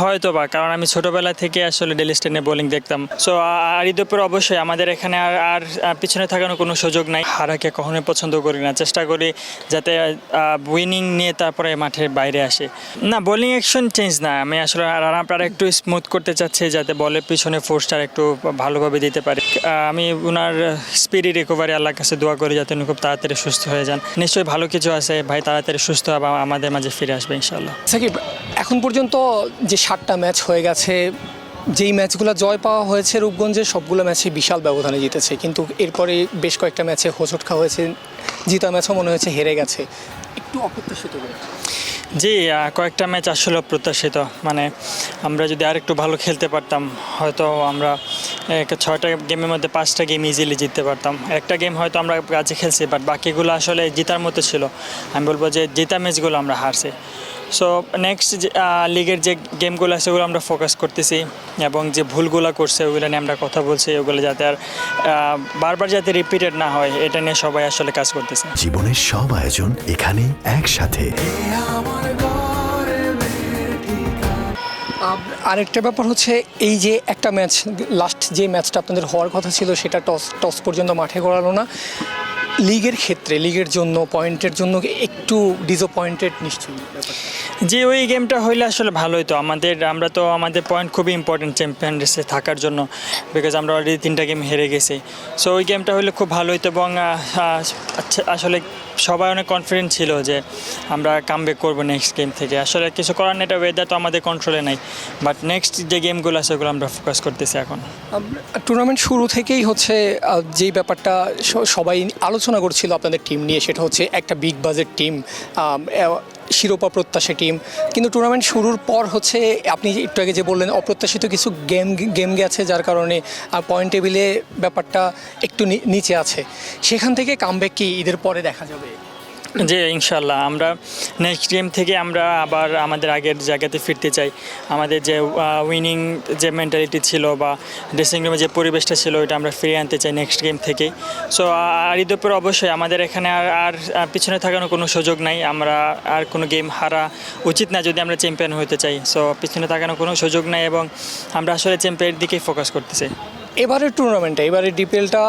হয়তো বা কারণ আমি ছোটবেলা থেকে আসলে ডেলি স্টেনে বোলিং দেখতাম। সো আর ঈদপুর অবশ্যই আমাদের এখানে আর আর আর পিছনে থাকানোর কোনো সুযোগ নাই। হারাকে কখনোই পছন্দ করি না। চেষ্টা করি যাতে উইনিং নিয়ে তারপরে মাঠের বাইরে আসে। না, বোলিং অ্যাকশন চেঞ্জ না। আমি আসলে রান আপনারা একটু স্মুথ করতে চাচ্ছি যাতে বলের পিছনে ফোর্সটা একটু ভালোভাবে দিতে পারি। আমি ওনার স্পিডি রিকভারি আল্লাহর কাছে দোয়া করি যাতে উনি খুব তাড়াতাড়ি সুস্থ হয়ে যান। নিশ্চয়ই ভালো কিছু আছে। ভাই, তাড়াতাড়ি সুস্থ হবে আমাদের মাঝে ফিরে আসবে ইনশাল্লাহ সাকিব, এখন পর্যন্ত যে সাতটা ম্যাচ হয়ে গেছে। যেই ম্যাচগুলো জয় পাওয়া হয়েছে রূপগঞ্জে সবগুলো ম্যাচে বিশাল ব্যবধানে জিতেছে। কিন্তু এরপরে বেশ কয়েকটা ম্যাচে হোঁচট খাওয়া হয়েছে জিতা ম্যাচও মনে হয়েছে হেরে গেছে। একটু অপ্রত্যাশিত করে। জি কয়েকটা ম্যাচ আসলে অপ্রত্যাশিত। মানে আমরা যদি আর একটু ভালো খেলতে পারতাম হয়তো আমরা ছয়টা গেমের মধ্যে পাঁচটা গেম ইজিলি জিততে পারতাম। একটা গেম হয়তো আমরা কাজে খেলছি বাট বাকিগুলো আসলে জিতার মতো ছিল। আমি বলব যে জিতা ম্যাচগুলো আমরা হারছি। সো নেক্সট যে লিগের যে গেমগুলো আছে ওগুলো আমরা ফোকাস করতেছি। এবং যে ভুলগুলো করছে ওগুলো নিয়ে আমরা কথা বলছি ওগুলো যাতে আর বারবার যাতে রিপিটেড না হয় এটা নিয়ে সবাই আসলে কাজ করতেছে। জীবনের সব আয়োজন এখানে একসাথে। আরেকটা ব্যাপার হচ্ছে এই যে একটা ম্যাচ লাস্ট যে ম্যাচটা আপনাদের হওয়ার কথা ছিল সেটা টস টস পর্যন্ত মাঠে গড়ালো না। লিগের ক্ষেত্রে লিগের জন্য পয়েন্টের জন্য একটু ডিসঅ্যাপয়েন্টেড নিশ্চয়ই। যে ওই গেমটা হইলে আসলে ভালো হতো আমাদের আমরা তো আমাদের পয়েন্ট খুবই ইম্পর্টেন্ট চ্যাম্পিয়ন রেসে থাকার জন্য বিকজ আমরা অলরেডি তিনটা গেম হেরে গেছি। সো ওই গেমটা হলে খুব ভালো হতো এবং আচ্ছা, আসলে সবাই অনেক কনফিডেন্ট ছিল যে আমরা কাম ব্যাক করব নেক্সট গেম থেকে। আসলে কিছু করার নেই এটা ওয়েদার তো আমাদের কন্ট্রোলে নাই। বাট নেক্সট যে গেমগুলো আছে ওগুলো আমরা ফোকাস করতেছি এখন। টুর্নামেন্ট শুরু থেকেই হচ্ছে যেই ব্যাপারটা সবাই আলোচনা করছিল আপনাদের টিম নিয়ে, সেটা হচ্ছে একটা বিগ বাজেট টিম শিরোপা প্রত্যাশী টিম কিন্তু টুর্নামেন্ট শুরুর পর হচ্ছে, আপনি একটু আগে যে বললেন, অপ্রত্যাশিত কিছু গেম গেম গেছে, যার কারণে পয়েন্ট টেবিলে ব্যাপারটা একটু নিচে আছে। সেখান থেকে কামব্যাক কি ঈদের পরে দেখা যাবে? যে ইনশাল্লাহ আমরা নেক্সট গেম থেকে আমরা আবার আমাদের আগের জায়গাতে ফিরতে চাই। আমাদের যে উইনিং যে মেন্টালিটি ছিল বা ড্রেসিং রুমে যে পরিবেশটা ছিল, ওইটা আমরা ফিরিয়ে আনতে চাই নেক্সট গেম থেকে। সো আর ঈদের অবশ্যই আমাদের এখানে আর আর পিছনে থাকানোর কোনো সুযোগ নাই। আমরা আর কোনো গেম হারা উচিত না যদি আমরা চ্যাম্পিয়ন হতে চাই। সো পিছনে থাকানোর কোনো সুযোগ নাই এবং আমরা আসলে চ্যাম্পিয়নের দিকেই ফোকাস করতে চাই এবারের টুর্নামেন্টে এবারের ডিপিএলটা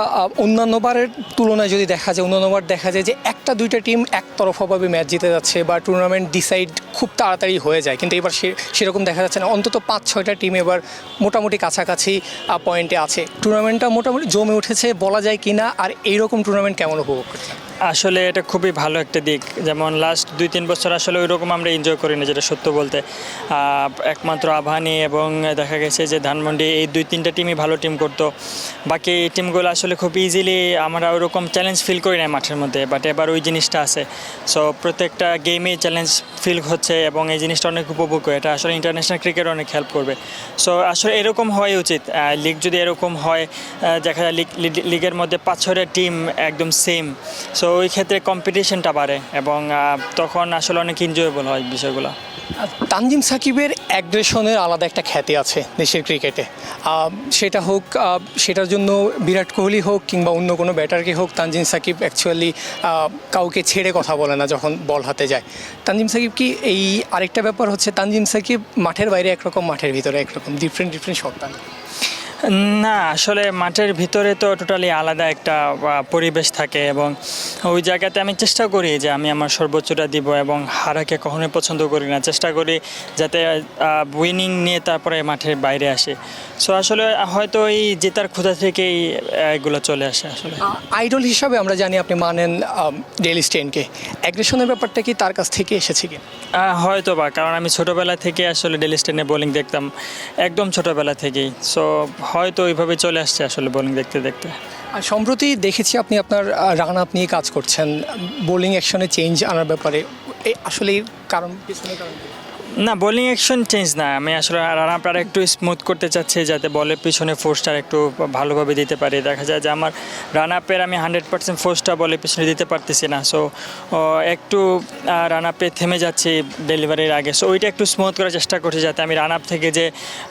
অন্যান্য বারের তুলনায় যদি দেখা যায়, অন্যান্য বার দেখা যায় যে একটা দুইটা টিম একতরফাভাবে ম্যাচ জিতে যাচ্ছে বা টুর্নামেন্ট ডিসাইড খুব তাড়াতাড়ি হয়ে যায়। কিন্তু এবার সেরকম দেখা যাচ্ছে না। অন্তত পাঁচ, ছয়টা টিম এবার মোটামুটি কাছাকাছি পয়েন্টে আছে। টুর্নামেন্টটা মোটামুটি জমে উঠেছে, বলা যায় কিনা, আর এইরকম টুর্নামেন্ট কেমন উপভোগ করছে আসলে এটা খুবই ভালো একটা দিক। যেমন লাস্ট দুই তিন বছর আসলে ওই রকম আমরা এনজয় করি না যেটা সত্য বলতে। একমাত্র আভানি এবং দেখা গেছে যে ধানমন্ডি, এই দুই তিনটা টিমই ভালো টিম করতো। বাকি টিমগুলো আসলে খুব ইজিলি আমরা ওরকম চ্যালেঞ্জ ফিল করি না মাঠের মধ্যে বাট এবার ওই জিনিসটা আছে। সো প্রত্যেকটা গেমেই চ্যালেঞ্জ ফিল হচ্ছে এবং এই জিনিসটা অনেক উপভোগ করে এটা আসলে ইন্টারন্যাশনাল ক্রিকেট অনেক হেল্প করবে। সো আসলে এরকম হওয়াই উচিত। লিগ যদি এরকম হয় দেখা যায় লিগ লিগের মধ্যে পাঁচ ছয়টা টিম একদম সেম সো ওই ক্ষেত্রে কম্পিটিশনটা বাড়ে এবং তখন আসলে অনেক এনজয়েবল হয় বিষয়গুলো। তানজিম সাকিবের অ্যাগ্রেশনের আলাদা একটা খ্যাতি আছে দেশের ক্রিকেটে। সেটা হোক সেটার জন্য বিরাট কোহলি হোক কিংবা অন্য কোনো ব্যাটারকে হোক, তানজিম সাকিব অ্যাকচুয়ালি কাউকে ছেড়ে কথা বলে না যখন বল হাতে যায়। তানজিম সাকিব কি এই আরেকটা ব্যাপার হচ্ছে, তানজিম সাকিব মাঠের বাইরে একরকম, মাঠের ভিতরে একরকম ডিফারেন্ট ডিফারেন্ট শট না আসলে মাঠের ভিতরে তো টোটালি আলাদা একটা পরিবেশ থাকে এবং ওই জায়গাতে আমি চেষ্টা করি যে আমি আমার সর্বোচ্চটা দিব এবং হারাকে কখনোই পছন্দ করি না। চেষ্টা করি যাতে উইনিং নিয়ে তারপরে মাঠের বাইরে আসে। সো আসলে হয়তো এই জেতার ক্ষুধা থেকেই এগুলো চলে আসে আসলে। আইডল হিসাবে আমরা জানি আপনি মানেন ডেলি স্টেনকে অ্যাগ্রেশনের ব্যাপারটা কি তার কাছ থেকে এসেছে কি হয়তো বা কারণ আমি ছোটোবেলা থেকে আসলে ডেলি স্টেনে বোলিং দেখতাম একদম ছোটোবেলা থেকেই। সো হয়তো ওইভাবে চলে আসছে আসলে বোলিং দেখতে দেখতে। আর সম্প্রতি দেখেছি আপনি আপনার রান আপ নিয়ে কাজ করছেন। বোলিং অ্যাকশনে চেঞ্জ আনার ব্যাপারে। আসলে কারণ? না বোলিং অ্যাকশন চেঞ্জ না। আমি আসলে রান আপনারা একটু স্মুথ করতে চাচ্ছি যাতে বলের পিছনে ফোর্সটা একটু ভালোভাবে দিতে পারি। দেখা যায় যে আমার রান আপের আমি হান্ড্রেড পার্সেন্ট ফোর্সটা বলের পিছনে দিতে পারতেছি না। সো একটু রান আপে থেমে যাচ্ছি ডেলিভারির আগে। সো ওইটা একটু স্মুথ করার চেষ্টা করছি যাতে আমি রান আপ থেকে যে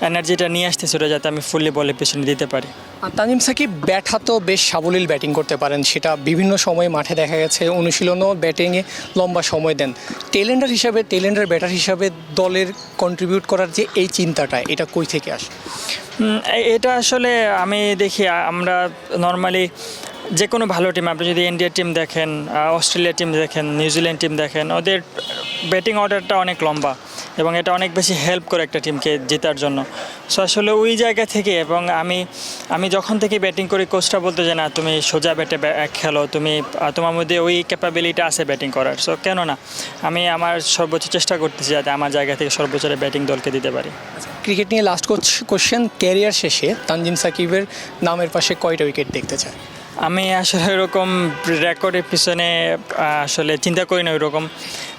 এনার্জিটা নিয়ে আসতেছি, ওটা যাতে আমি ফুললি বলের পিছনে দিতে পারি। তানিম সাকিব ব্যাট হাতেও বেশ সাবলীল ব্যাটিং করতে পারেন, সেটা বিভিন্ন সময় মাঠে দেখা গেছে। অনুশীলনও ব্যাটিংয়ে লম্বা সময় দেন। টেলেন্ডার হিসাবে, টেলেন্ডার ব্যাটার হিসাবে দলের কন্ট্রিবিউট করার যে এই চিন্তাটা, এটা কই থেকে আসে? এটা আসলে আমি দেখি আমরা নর্মালি যে কোনো ভালো টিম আপনি যদি ইন্ডিয়া টিম দেখেন অস্ট্রেলিয়া টিম দেখেন নিউজিল্যান্ড টিম দেখেন, ওদের ব্যাটিং অর্ডারটা অনেক লম্বা এবং এটা অনেক বেশি হেল্প করে একটা টিমকে জেতার জন্য। সো আসলে ওই জায়গা থেকে এবং আমি আমি যখন থেকে ব্যাটিং করি কোচটা বলতো যে, না, তুমি সোজা ব্যাটে খেলো। তুমি তোমার মধ্যে ওই ক্যাপাবিলিটি আছে ব্যাটিং করার। সো কেন না? আমি আমার সর্বোচ্চ চেষ্টা করতেছি যাতে আমার জায়গা থেকে সর্বোচ্চ ব্যাটিং দলকে দিতে পারি। ক্রিকেট নিয়ে লাস্ট কোশ্চেন ক্যারিয়ার শেষে তানজিম সাকিবের নামের পাশে কয়টা উইকেট দেখতে চায়? আমি আসলে এরকম রেকর্ডের পিছনে আসলে চিন্তা করি না ওইরকম।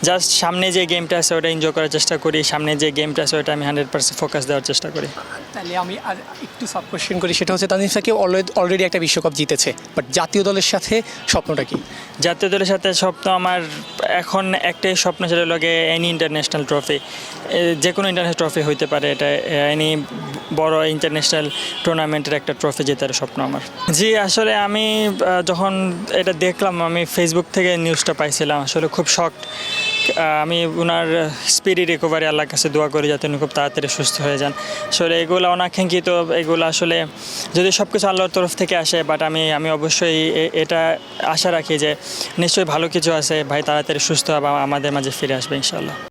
জাস্ট সামনে যে গেমটা আছে ওটা এনজয় করার চেষ্টা করি। সামনে যে গেমটা আছে ওটা আমি হান্ড্রেড পার্সেন্ট ফোকাস দেওয়ার চেষ্টা করি। তাহলে আমি আর একটু সাব কোয়েশ্চেন করি সেটা হচ্ছে তানজিম সাকিব অলরেডি একটা বিশ্বকাপ জিতেছে বাট জাতীয় দলের সাথে স্বপ্নটা কি? জাতীয় দলের সাথে স্বপ্ন আমার এখন একটাই স্বপ্ন সেটা লগে এনি ইন্টারন্যাশনাল ট্রফি যে কোনো ইন্টারন্যাশনাল ট্রফি হইতে পারে এটা এনি বড় ইন্টারন্যাশনাল টুর্নামেন্টের একটা ট্রফি জেতার স্বপ্ন আমার। জি, আসলে আমি যখন এটা দেখলাম, আমি ফেসবুক থেকে নিউজটা পাইছিলাম, আসলে খুব শখ আমি ওনার স্পিডি রিকভারি আল্লাহর কাছে দোয়া করি যাতে উনি খুব তাড়াতাড়ি সুস্থ হয়ে যান। আসলে এগুলো অনাকাঙ্ক্ষিত, এগুলো আসলে যদি সব কিছু আল্লাহর তরফ থেকে আসে বাট আমি আমি অবশ্যই এটা আশা রাখি যে নিশ্চয়ই ভালো কিছু আছে, ভাই তাড়াতাড়ি সুস্থ হবে, আমাদের মাঝে ফিরে আসবে ইনশাল্লাহ